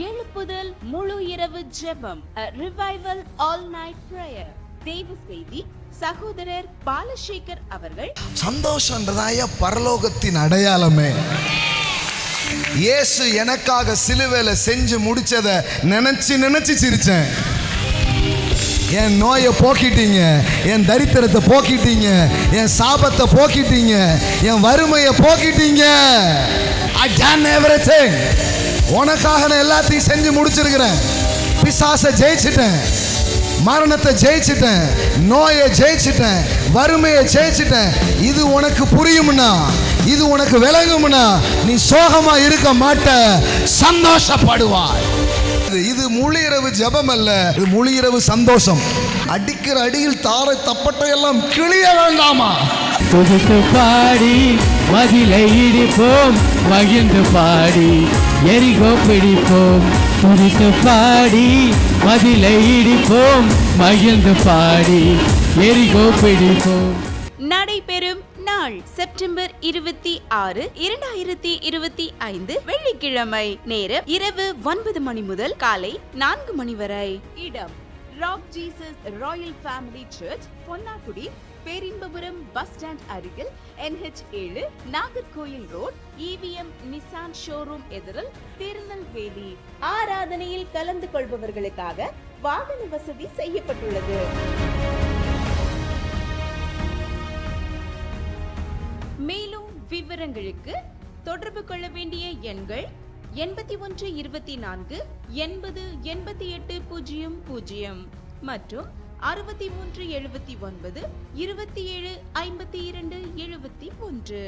எழுப்புதல் முழு இரவு ஜெபம் ரிவைவல் ஆல் நைட் பிரேயர் தெய்வ செய்தி சகோதரர் பாலசேகர் அவர்கள். சந்தோஷன்றதாய பரலோகத்தின் அடையாளமே. இயேசு எனக்காக சிலுவையில செஞ்சு முடிச்சத நினைச்சு நினைச்சு சிரிச்சேன். என் நோயை போக்கிட்டீங்க என் தரித்திரத்தை போக்கிட்டீங்க என் சாபத்தை போக்கிட்டீங்க என் வறுமையை போக்கிட்டீங்க. I done everything. உனக்காக நான் எல்லாத்தையும் செஞ்சு முடிச்சிருக்கிறேன். பிசாசை ஜெயிச்சிட்டேன். மரணத்தை ஜெயிச்சிட்டேன். நோயை ஜெயிச்சிட்டேன். வறுமையை ஜெயிச்சிட்டேன். இது உனக்கு புரியும்னா இது உனக்கு விளங்கும்னா நீ சோகமா இருக்க மாட்ட. சந்தோஷப்படுவாய். இது- இது முழு இரவு அல்ல. இது முழு இரவு சந்தோஷம். அடிக்கிற அடியில் தாரை தப்பட்டையெல்லாம் கிளிய வேண்டாமா? பாடி மதிலை இடிப்போம் மகிழ்ந்து பாடி எரிகோ பிடிப்போம் துடித்து பாடி மதிலை இடிப்போம் மகிழ்ந்து பாடி எரிகோ பிடிப்போம். நடைபெறும் நாள் செப்டம்பர் இருபத்தி ஆறு இரண்டாயிரத்தி இருபத்தி ஐந்து வெள்ளிக்கிழமை நேரம் இரவு ஒன்பது மணி முதல் காலை நான்கு மணி வரை. இடம் rock Jesus royal family church Ponnakudi Perinbapuram bus stand அருகில் என்ஹெச் ஏழு Nagercoil road EVM Nissan showroom எதிரில் திருநெல்வேலி ஆராதனையில் கலந்து கொள்பவர்களுக்காக வாகன வசதி செய்யப்பட்டுள்ளது மேலும் விவரங்களுக்கு தொடர்பு கொள்ள வேண்டிய எண்கள் எண்பத்தி ஒன்று இருபத்தி நான்கு எண்பது எண்பத்தி எட்டு பூஜ்ஜியம் பூஜ்ஜியம். மற்றும் அறுபத்தி மூன்று எழுபத்தி ஒன்பது இருபத்தி ஏழு ஐம்பத்தி இரண்டு எழுபத்தி ஒன்று.